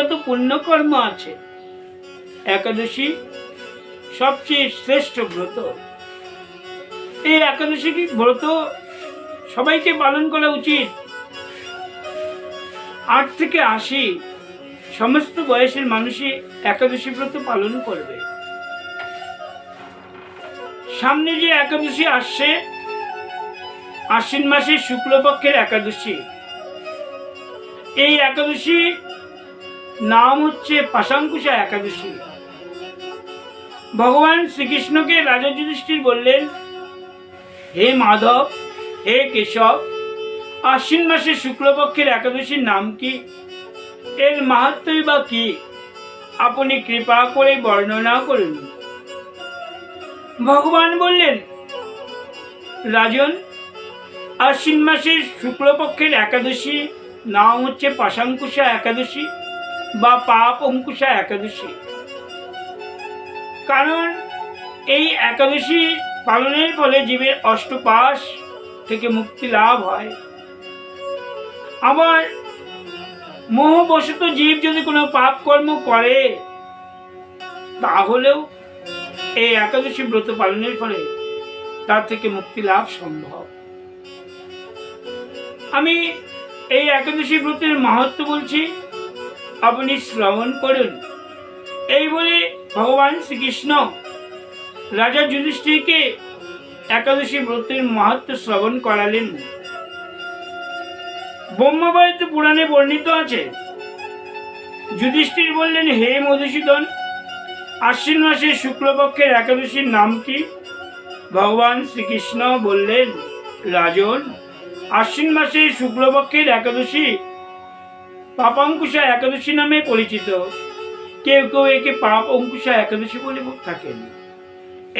যত পুণ্যকর্ম আছে, একাদশী সবচেয়ে শ্রেষ্ঠ ব্রত। এই একাদশী ব্রত সবাইকে পালন করা উচিত। আট থেকে আশি সমস্ত বয়সের মানুষই একাদশী ব্রত পালন করবে। সামনে যে একাদশী আসছে, আশ্বিন মাসের শুক্লপক্ষের একাদশী। এই একাদশী নাম হচ্ছে পাশাঙ্কুশা একাদশী। ভগবান শ্রীকৃষ্ণকে রাজা যুধিষ্ঠির বললেন, হে মাধব, হে কেশব, আশ্বিন মাসের শুক্লপক্ষের একাদশীর নাম কি? এর মাহাত্মই বা কি? আপনি কৃপা করে বর্ণনা করুন। ভগবান বললেন, রাজন, আশ্বিন মাসের শুক্লপক্ষের একাদশী নাম হচ্ছে পাশাঙ্কুশা একাদশী। বা পাপ অঙ্কুশা একাদশী। কারণ এই একাদশী পালনের ফলে জীবের অষ্টপাশ থেকে মুক্তি লাভ হয়। আবার মোহবশত জীব যদি কোনো পাপ কর্ম করে, তাহলেও এই একাদশী ব্রত পালনের ফলে তার থেকে মুক্তি লাভ সম্ভব। আমি এই একাদশী ব্রতের মাহাত্ম বলছি আপনি শ্রবণ করুন। এই বলে ভগবান শ্রীকৃষ্ণ রাজা যুধিষ্ঠিরকে একাদশী ব্রতের মাহাত্ম শ্রবণ করালেন। ব্রহ্মবায়িত পুরাণে বর্ণিত আছে, যুধিষ্ঠির বললেন, হে মধুসূদন, আশ্বিন মাসের শুক্লপক্ষের একাদশীর নাম কি? ভগবান শ্রীকৃষ্ণ বললেন, রাজন, আশ্বিন মাসের শুক্লপক্ষের একাদশী পাপাঙ্কুশা একাদশী নামে পরিচিত। কেউ কেউ একে পাপ অঙ্কুশা একাদশী বলে থাকেন।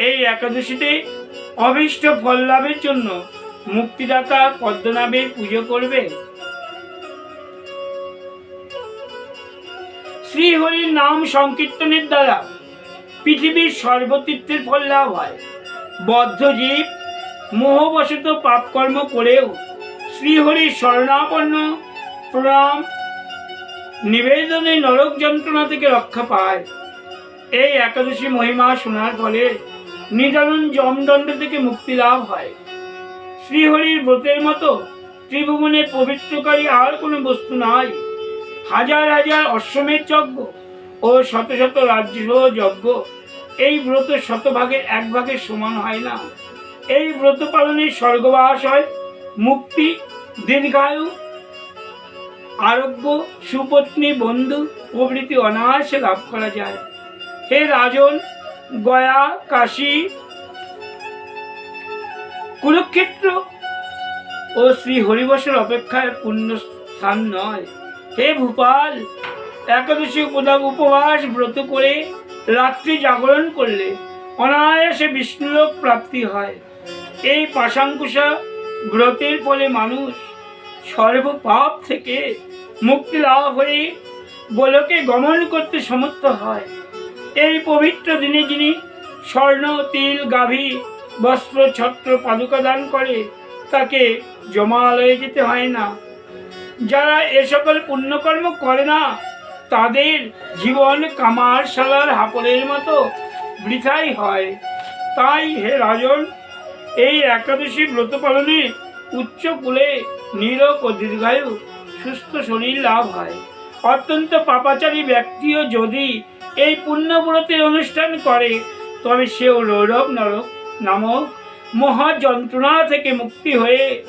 এই একাদশীতে অভীষ্ট ফল লাভের জন্য মুক্তিদাতা পদ্মনাভের পুজো করবে শ্রীহরির নাম সংকীর্তনের দ্বারা পৃথিবীর সর্বতীর্থের ফল লাভ হয়। বদ্ধজীব মোহবশত পাপকর্ম করেও শ্রীহরির শরণাপন্ন প্রণাম নিবেদনে নরক যন্ত্রণা থেকে রক্ষা পায়। এই একাদশী মহিমা শোনার ফলে নিদারুণ জমদণ্ড থেকে মুক্তি লাভ হয়। শ্রীহরির ব্রতের মতো ত্রিভুবনে পবিত্রকারী আর কোনো বস্তু নাই। হাজার হাজার অশ্বমেধ যজ্ঞ ও শত শত রাজ্য যজ্ঞ এই ব্রত শতভাগের এক ভাগের সমান হয় না। এই ব্রত পালনে স্বর্গবাস হয়, মুক্তি, দীর্ঘায়ু আরোগ্য, সুপত্নী, বন্ধু প্রভৃতি অনায়াসে লাভ করা যায়। হে রাজন, গয়া, কাশী, কুরুক্ষেত্র ও শ্রী হরিবসের অপেক্ষায় পুণ্য স্থান নয়। হে ভূপাল, একাদশী উপবাস ব্রত করে রাত্রি জাগরণ করলে অনায়াসে বিষ্ণুলোক প্রাপ্তি হয়। এই পাশাঙ্কুশা ব্রতের ফলে মানুষ সর্বপাপ থেকে মুক্তি লাভ হয়ে গোলকে গমন করতে সমর্থ হয়। এই পবিত্র দিনে যিনি স্বর্ণ, তিল, গাভী, বস্ত্র, ছত্র, পাদুকা দান করে, তাকে জমালয়ে যেতে হয় না। যারা এ সকল পুণ্যকর্ম করে না, তাদের জীবন কামার শালার হাপড়ের মতো বৃথাই হয়। তাই হে রাজন, এই একাদশী ব্রত পালনে উচ্চ কুলে নিরোগ ও দীর্ঘায়ু সুস্থ শরীর লাভ হয়। অত্যন্ত পাপাচারী ব্যক্তিও যদি এই পুণ্যব্রতের অনুষ্ঠান করে, তবে সেও রৌরব নরক নামক মহা যন্ত্রণা থেকে মুক্তি হয়ে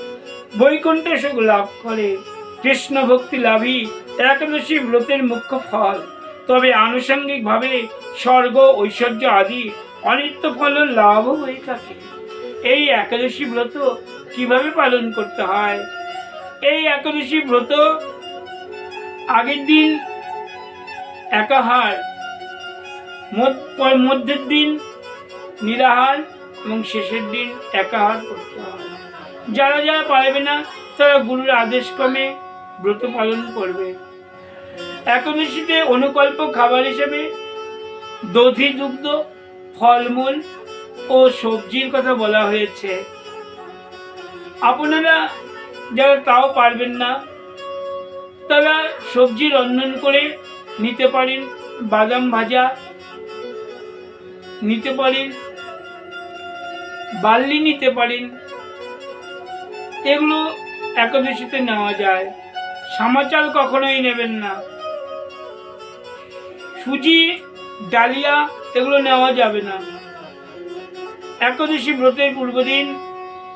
বৈকুণ্ঠ সুখ লাভ করে। কৃষ্ণ ভক্তি লাভই একাদশী ব্রতের মুখ্য ফল। তবে আনুষঙ্গিকভাবে স্বর্গ, ঐশ্বর্য আদি অনিত্য ফল লাভও হয়ে থাকে। এই একাদশী ব্রত কীভাবে পালন করতে হয়? এই একাদশী ব্রত আগের দিন একাহার মধ্যের দিন নিরাহার এবং শেষের দিন একাহার করতে হয়। যারা যারা পারবে না, তারা গুরুর আদেশ ক্রমে ব্রত পালন করবে। একাদশীতে অনুকল্প খাবার হিসেবে দধি দুগ্ধ ফলমূল ও সবজির কথা বলা হয়েছে। আপনারা যারা তাও পারবেন না, তারা সবজি রন্ধন করে নিতে পারেন, বাদাম ভাজা নিতে পারেন, বার্লি নিতে পারেন। এগুলো একাদশীতে নেওয়া যায়। সামাচাল কখনোই নেবেন না। সুজি, ডালিয়া এগুলো নেওয়া যাবে না। একাদশী ব্রতের পূর্বদিন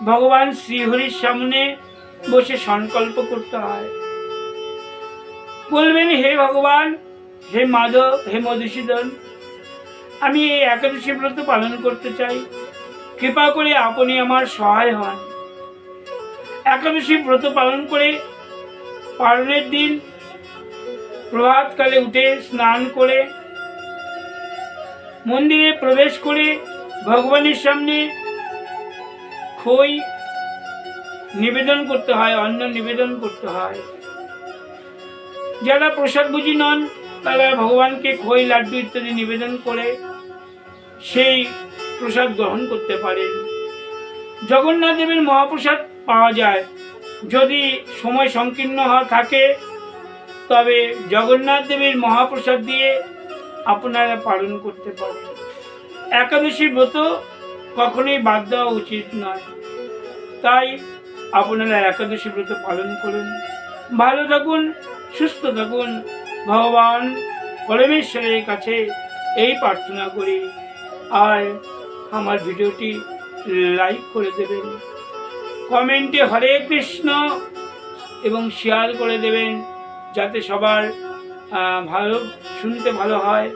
ভগবান শ্রীহরির সামনে বসে সংকল্প করতে হয়। বলবেন, হে ভগবান, হে মাধব, হে মধুসূদন, আমি এই একাদশী ব্রত পালন করতে চাই। কৃপা করে আপনি আমার সহায় হন। একাদশী ব্রত পালন করে পালনের দিন প্রভাতকালে উঠে স্নান করে মন্দিরে প্রবেশ করে ভগবানের সামনে খই নিবেদন করতে হয়, অন্ন নিবেদন করতে হয়। যারা প্রসাদ বুঝি নন, তারা ভগবানকে খই, লাড্ডু ইত্যাদি নিবেদন করে সেই প্রসাদ গ্রহণ করতে পারেন। জগন্নাথ দেবের মহাপ্রসাদ পাওয়া যায়। যদি সময় সংকীর্ণ হওয়া থাকে, তবে জগন্নাথ দেবের মহাপ্রসাদ দিয়ে আপনারা পালন করতে পারেন। একাদশী ব্রত কখনোই বাদ দেওয়া উচিত নয়। তাই আপনারা একাদশী ব্রত পালন করুন। ভালো থাকুন, সুস্থ থাকুন। ভগবান পরমেশ্বরের কাছে এই প্রার্থনা করি। আর আমার ভিডিওটি লাইক করে দেবেন। কমেন্টে হরে কৃষ্ণ এবং শেয়ার করে দেবেন, যাতে সবার ভালো শুনতে ভালো হয়।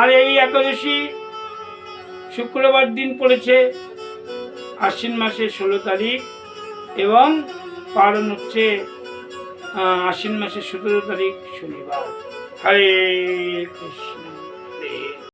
আর এই একাদশী শুক্রবার দিন পড়েছে। আশ্বিন মাসের ষোলো তারিখ। এবং পালন হচ্ছে আশ্বিন মাসের সতেরো তারিখ শনিবার। হরে